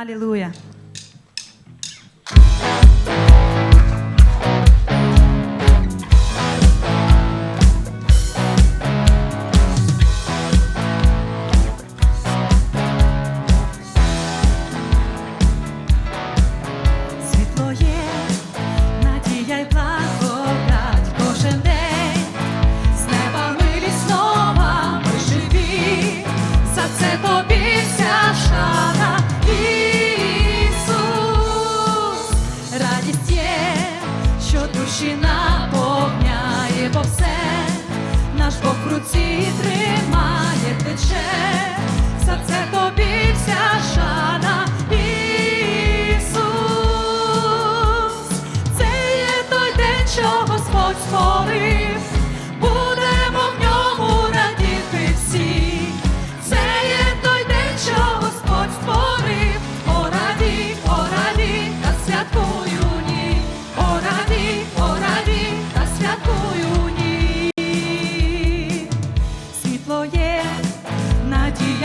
Aleluia.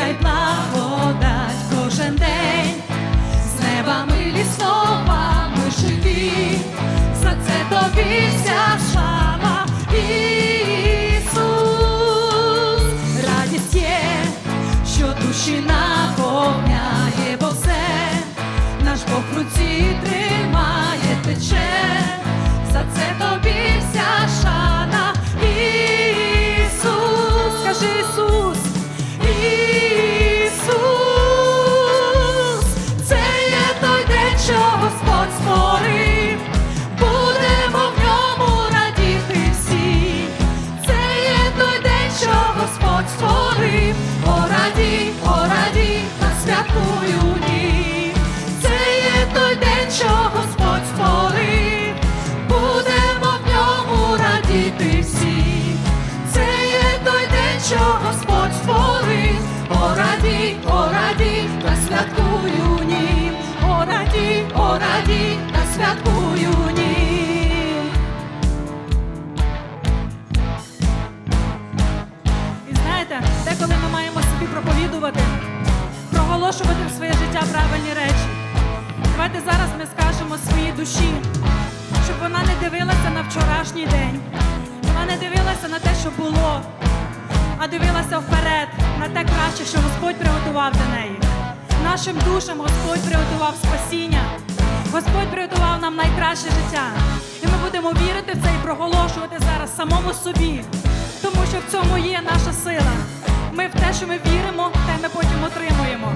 Надія й благодать кожен день, з неба милість нова ми живі, за це тобі вся шана, Ісус, радість є, що душі наповняє, бо все. Наш Бог в руці тримає, Господь створив, о раді, о раді, та святкую ні. Це є той день, що Господь створив, будемо в ньому радіти всі. Це є той день, що Господь створив, о раді, о раді, святкую ні. О раді, о раді, святкую ні. Проголошувати в своє життя правильні речі. Давайте зараз ми скажемо своїй душі, щоб вона не дивилася на вчорашній день, вона не дивилася на те, що було, а дивилася вперед на те краще, що Господь приготував для неї. Нашим душам Господь приготував спасіння, Господь приготував нам найкраще життя. І ми будемо вірити в це і проголошувати зараз самому собі, тому що в цьому є наша сила. Ми в те, що ми віримо, те ми потім отримуємо.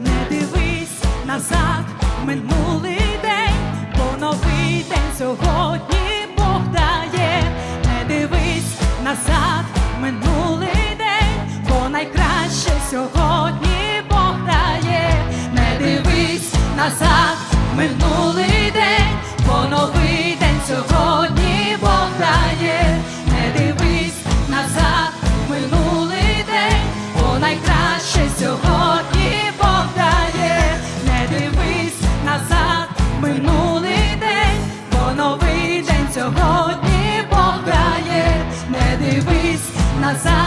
Не дивись назад минулий день, бо новий день сьогодні Бог дає. Не дивись назад минулий день, бо найкраще сьогодні Бог дає. Не дивись назад минулий день, бо новий день сьогодні дивись